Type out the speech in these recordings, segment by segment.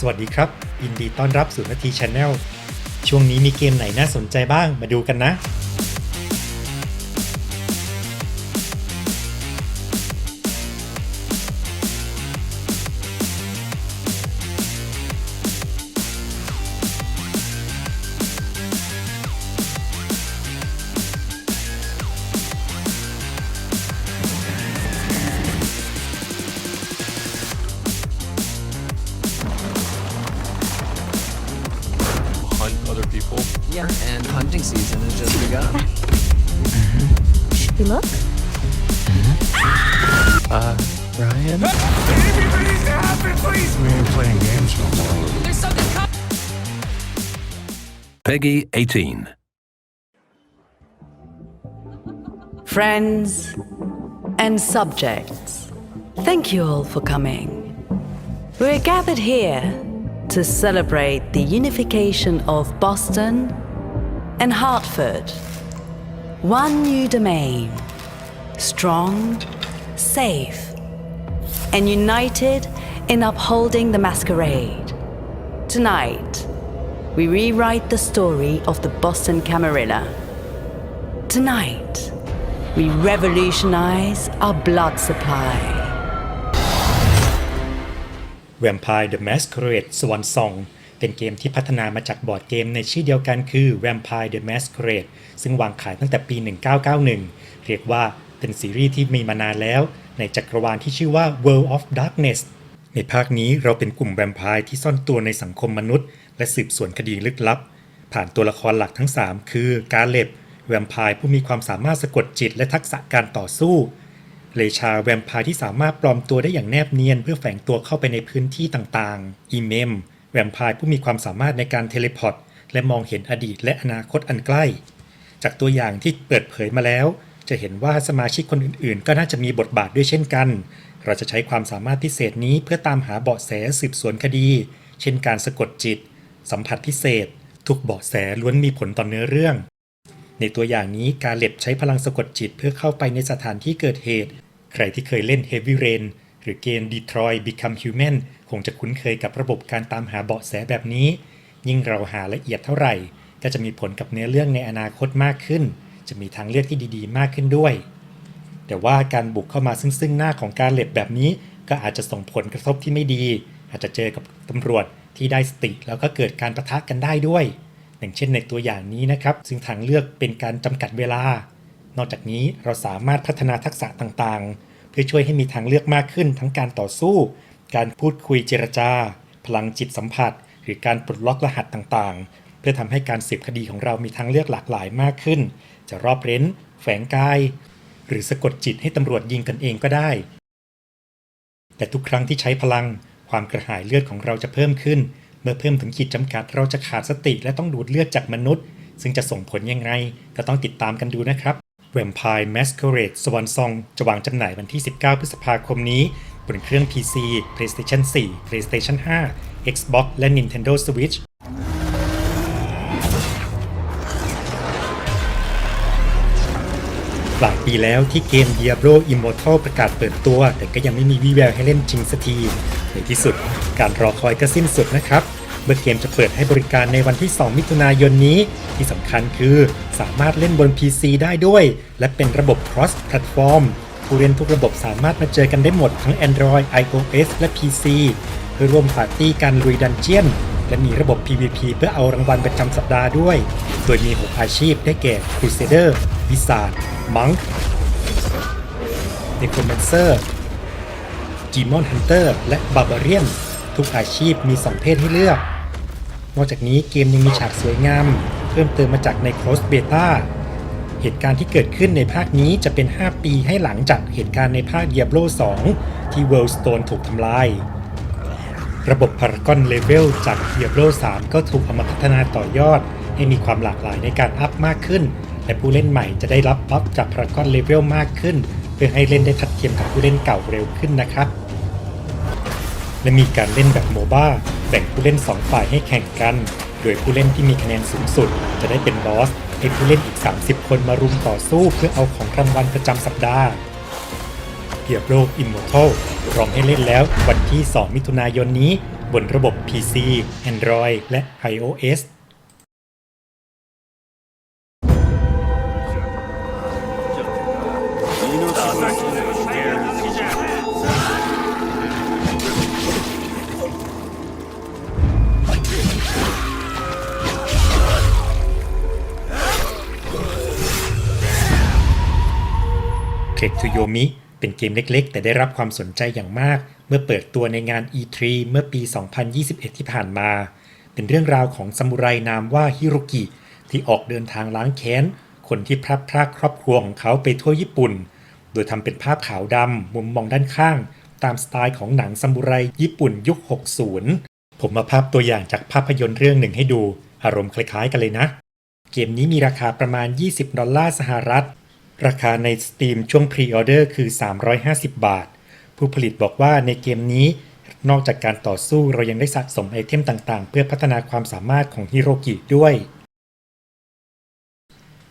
สวัสดีครับยินดีต้อนรับสู่นาทีชาแนลช่วงนี้มีเกมไหนน่าสนใจบ้างมาดูกันนะ Yeah, and hunting season has just begun. You look? Uh, Ryan? We ain't playing games no more. Peggy 18. Friends and subjects, thank you all for coming. We're gathered here to celebrate the unification of Boston and Hartford. One new domain, strong, safe, and united in upholding the masquerade. Tonight, we rewrite the story of the Boston Camarilla. Tonight, we revolutionize our blood supply. Vampire the Masquerade Swan Song เป็นเกมที่พัฒนามาจากบอร์ดเกมในชื่อเดียวกันคือ Vampire the Masquerade ซึ่งวางขายตั้งแต่ปี 1991 เรียกว่าเป็นซีรีส์ที่มีมานานแล้ว ในจักรวาลที่ชื่อว่า World of Darkness ในภาคนี้เราเป็นกลุ่มแวมไพร์ที่ซ่อนตัวในสังคมมนุษย์ และสืบสวนคดีลึกลับ ผ่านตัวละครหลักทั้ง 3 คือกาเล็บแวมไพร์ผู้มีความสามารถสะกดจิตและทักษะการต่อสู้เลชาแวมไพร์ที่สามารถปลอมตัวได้อย่างแนบเนียน เพื่อแฝงตัวเข้าไปในพื้นที่ต่างๆ อีเมม แวมไพร์ผู้มีความสามารถในการเทเลพอร์ตและมองเห็นอดีตและอนาคตอันใกล้ จากตัวอย่างที่เปิดเผยมาแล้ว จะเห็นว่าสมาชิกคนอื่นๆ ก็น่าจะมีบทบาทด้วยเช่นกัน เราจะใช้ความสามารถพิเศษนี้เพื่อตามหาเบาะแสสืบสวนคดี เช่นการสะกดจิต สัมผัสพิเศษ ทุกเบาะแสล้วนมีผลต่อเนื้อเรื่อง ในตัวอย่างนี้กาเล็บใช้พลังสะกดจิตเพื่อเข้าไปในสถานที่เกิดเหตุ ใครที่เคยเล่น Heavy Rain หรือเกม Detroit Become Human คงจะคุ้นเคยกับระบบการตามหาเบาะแสแบบนี้ ยิ่งเราหาละเอียดเท่าไหร่ ก็จะมีผลกับเนื้อเรื่องในอนาคตมากขึ้น จะมีทางเลือกที่ดีๆ มากขึ้นด้วย แต่ว่าการบุกเข้ามาซึ่งซึ่งหน้าของการเล็บแบบนี้ ก็อาจจะส่งผลกระทบที่ไม่ดี อาจจะเจอกับตำรวจที่ได้สติแล้วก็เกิดการประทะกันได้ด้วยอย่างเช่นในตัวอย่างนี้นะครับซึ่งทางเลือกเป็นการจำกัดเวลา นอกจากนี้เราสามารถพัฒนาทักษะต่างๆ พื่อช่วยให้มีทางเลือกมากขึ้นทั้งการต่อสู้ การพูดคุยเจรจา พลังจิตสัมผัส หรือการปลดล็อกรหัสต่างๆ เพื่อทำให้การสืบคดีของเรามีทางเลือกหลากหลายมากขึ้น จะรอบเร้น แฝงกาย หรือสะกดจิตให้ตำรวจยิงกันเองก็ได้ แต่ทุกครั้งที่ใช้พลัง ความกระหายเลือดของเราจะเพิ่มขึ้น เมื่อเพิ่มถึงขีดจำกัดเราจะขาดสติและต้องดูดเลือดจากมนุษย์ ซึ่งจะส่งผลยังไงก็ต้องติดตามกันดูนะครับ Vampire Masquerade Swan Song จะวางจำหน่ายวันที่ 19 พฤษภาคมนี้ บนเครื่อง PC PlayStation 4 PlayStation 5 Xbox และ Nintendo Switch หลายปีแล้วที่เกม Diablo Immortal ประกาศเปิดตัว แต่ก็ยังไม่มีวี่แววให้เล่นจริงสักที ในที่สุด การรอคอยก็สิ้นสุดนะครับ เมื่อเกมจะเปิดให้บริการในวันที่ 2 มิถุนายนนี้ ที่สำคัญคือสามารถเล่นบน PC ได้ด้วย และเป็นระบบ cross platform ผู้เล่นทุกระบบสามารถมาเจอกันได้หมดทั้ง Android iOS และ PC เพื่อร่วมปาร์ตี้การลุยดันเจียน และมีระบบ PVP เพื่อเอารางวัลประจำสัปดาห์ด้วย โดยมี 6 อาชีพได้แก่ Crusader Wizard Monk Necromancer Demon Hunter และ Barbarian ทุกอาชีพมี 2 เพศให้เลือก นอกจากนี้เกมยังมีฉากสวยงาม เพิ่มเติมมาจากใน Cross Beta เหตุการณ์ที่เกิดขึ้นในภาคนี้จะเป็น 5 ปีให้หลังจากเหตุการณ์ในภาค Diablo 2 ที่ Worldstone ถูกทำลาย ระบบ Paragon Level จาก Diablo 3 ก็ถูกเอามาพัฒนาต่อยอด ให้มีความหลากหลายในการอัพมากขึ้น และผู้เล่นใหม่จะได้รับบัฟจาก Paragon Level มากขึ้น เพื่อให้เล่นได้ทัดเทียมกับผู้เล่นเก่าเร็วขึ้นนะครับ และมีการเล่นแบบโมบ้า แบ่งผู้เล่น 2 ฝ่ายให้แข่งกัน โดยผู้เล่นที่มีคะแนนสูงสุด จะได้เป็นบอสให้ผู้เล่นอีก 30 คนมารุมต่อสู้เพื่อเอาของรางวัลประจำสัปดาห์เกียบโลกอิมมอร์ทัลพร้อมให้เล่นแล้ววันที่ 2 มิถุนายนนี้ บนระบบ PC Android และ iOS เ e ก to Yomi เป็นเกมเล็กๆ แต่ได้รับความสนใจอย่างมาก เมื่อเปิดตัวในงาน E3 เมื่อปี 2021 ที่ผ่านมา เป็นเรื่องราวของซามูไรนามว่าฮิโรกิ ที่ออกเดินทางล้างแค้น คนที่พลัดพรากครอบครัวของเขาไปทั่วญี่ปุ่น โดยทำเป็นภาพขาวดำมุมมองด้านข้าง ตามสไตล์ของหนังซามูไรญี่ปุ่นยุค 60 ผมมาภาพตัวอย่างจากภาพยนตร์เรื่องหนึ่งให้ดู อารมณ์คล้ายๆ กันเลยนะ เกมนี้มีราคาประมาณ 20 ดอลลาร์สหรัฐ ราคาใน Steam ช่วงพรีออเดอร์คือ 350 บาท ผู้ผลิตบอกว่าในเกมนี้ นอกจากการต่อสู้เรายังได้สะสมไอเทมต่างๆ เพื่อพัฒนาความสามารถของฮิโรกิด้วย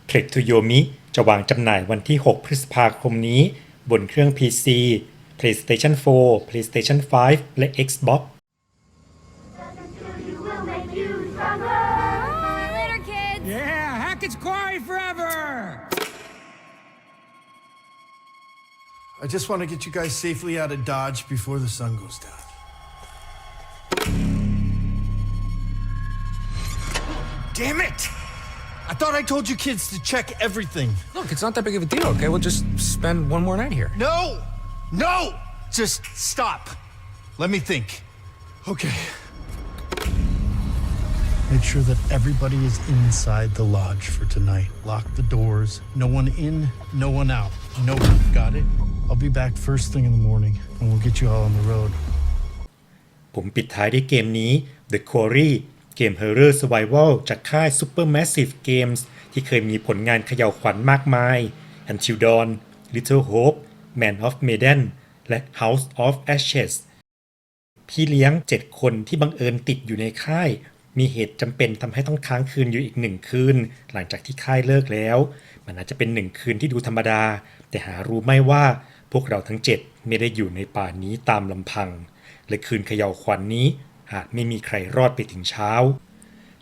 t r e k to Yomi จะวางจำหน่ายวันที่ 6 พฤษภาคมนี้ บนเครื่อง PC PlayStation 4 PlayStation 5 และ Xbox will make you stronger. Later, kids. Yeah, Hackett's Quarry forever! I just want to get you guys safely out of Dodge before the sun goes down. Damn it! I thought I told you kids to check everything. Look, it's not that big of a deal, okay? We'll just spend one more night here. No! No! Just stop. Let me think. Okay. Make sure that everybody is inside the lodge for tonight. Lock the doors. No one in, no one out. No one. Got it? I'll be back first thing in the morning and we'll get you all on the road. ผมปิดท้ายด้วยเกมนี้ The Quarry เกม Horror Survival จากค่าย Supermassive Games ที่เคยมีผลงานเขย่าวขวัญมากมาย Until Dawn Little Hope Man of Medan และ House of Ashes พี่เลี้ยง 7 คนที่บังเอิญติดอยู่ในค่าย มีเหตุจำเป็นทำให้ต้องค้างคืนอยู่อีกหนึ่งคืน หลังจากที่ค่ายเลิกแล้ว มันอาจจะเป็นหนึ่งคืนที่ดูธรรมดา แต่หารู้ไม่ว่า พวกเราทั้ง7ไม่ได้อยู่ในป่านี้ตามลำพัง และคืนเขย่าวขวัญนนี้หากไม่มีใครรอดไปถึงเช้า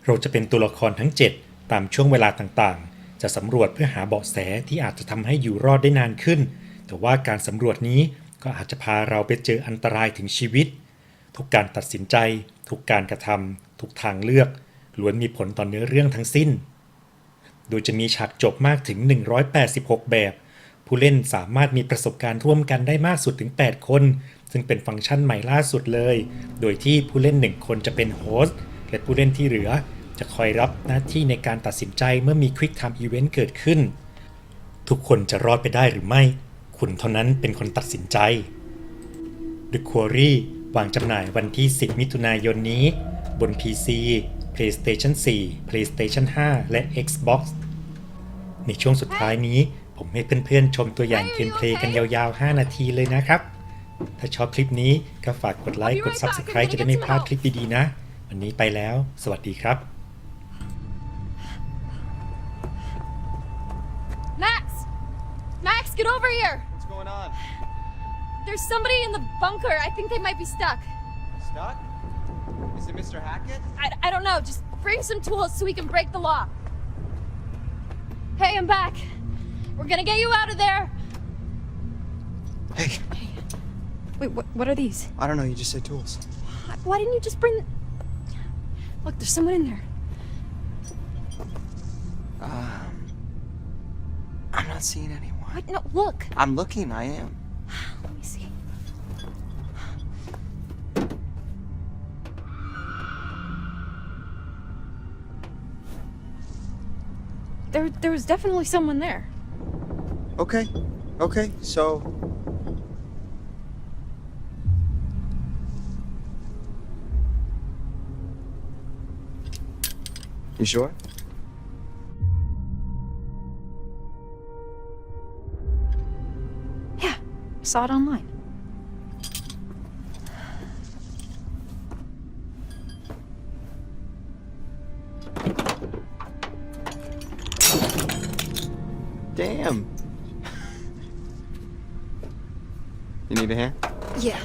เราจะเป็นตัวละครทั้ง 7 ตามช่วงเวลาต่างๆ จะสำรวจเพื่อหาเบาะแสที่อาจจะทำให้อยู่รอดได้นานขึ้น แต่ว่าการสำรวจนี้ก็อาจจะพาเราไปเจออันตรายถึงชีวิต ทุกการตัดสินใจ ทุกการกระทำทุกทางเลือกล้วนมีผลต่อเนื้อเรื่องทั้งสิ้น โดยจะมีฉากจบมากถึง 186 แบบ ผู้เล่นสามารถมีประสบการณ์ร่วมกันได้มากสุดถึง 8 คน ซึ่งเป็นฟังก์ชันใหม่ล่าสุดเลย โดยที่ผู้เล่น 1 คนจะเป็นโฮสต์และผู้เล่นที่เหลือ จะคอยรับหน้าที่ในการตัดสินใจเมื่อมี Quick Time Event เกิดขึ้น ทุกคนจะรอดไปได้หรือไม่ คุณเท่านั้นเป็นคนตัดสินใจ The Quarry วางจำหน่ายวันที่ 10 มิถุนายนนี้ บน PC PlayStation 4 PlayStation 5 และ Xbox ในช่วงสุดท้ายนี้ ผมให้เพื่อนๆ ชมตัวอย่างเกมเพลย์กันยาวๆ 5 นาทีเลยนะครับ ถ้าชอบคลิปนี้ก็ฝากกดไลค์ กด Subscribe จะได้ไม่พลาดคลิปดีๆนะ วันนี้ไปแล้ว สวัสดีครับ Max! Max, get over here! What's going on? There's somebody in the bunker. I think they might be stuck. Stuck? Is it Mr. Hackett? I, I don't know. Just bring some tools so we can break the lock. Hey, I'm back. We're gonna get you out of there. Hey, hey. Wait, what, what are these? I don't know. You just said tools. Why didn't you just bring. Look, there's someone in there. Um, I'm not seeing anyone. What? No, look. I'm looking. I am. Let me see. There, there was definitely someone there. Okay. Okay. So. You sure? Yeah, saw it online. Damn. You need a hand? Yeah.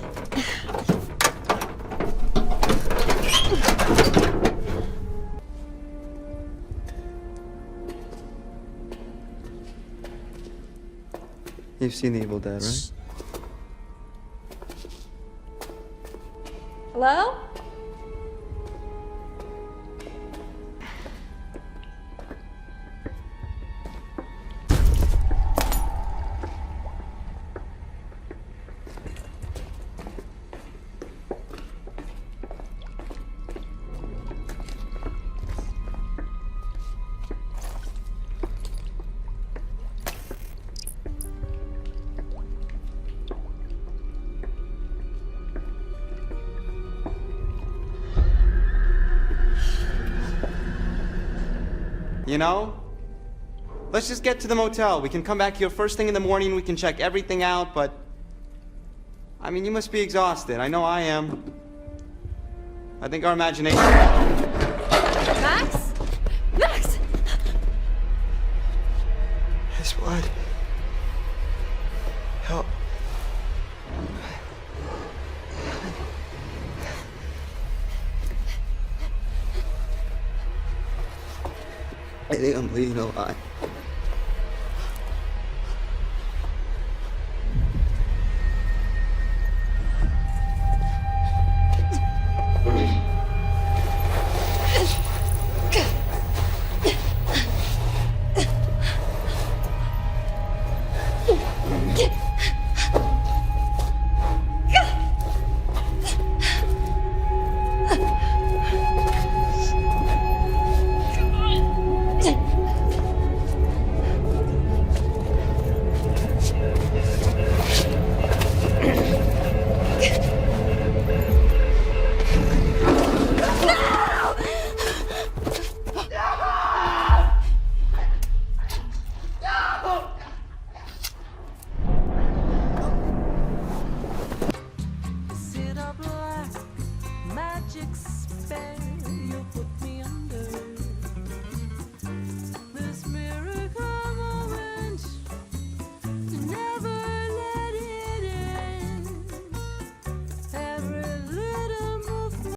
You've seen Evil Dead, right? Hello? You know? Let's just get to the motel. We can come back here first thing in the morning. We can check everything out, but. I mean, you must be exhausted. I know I am. I think our imagination. I'm bleeding a lot.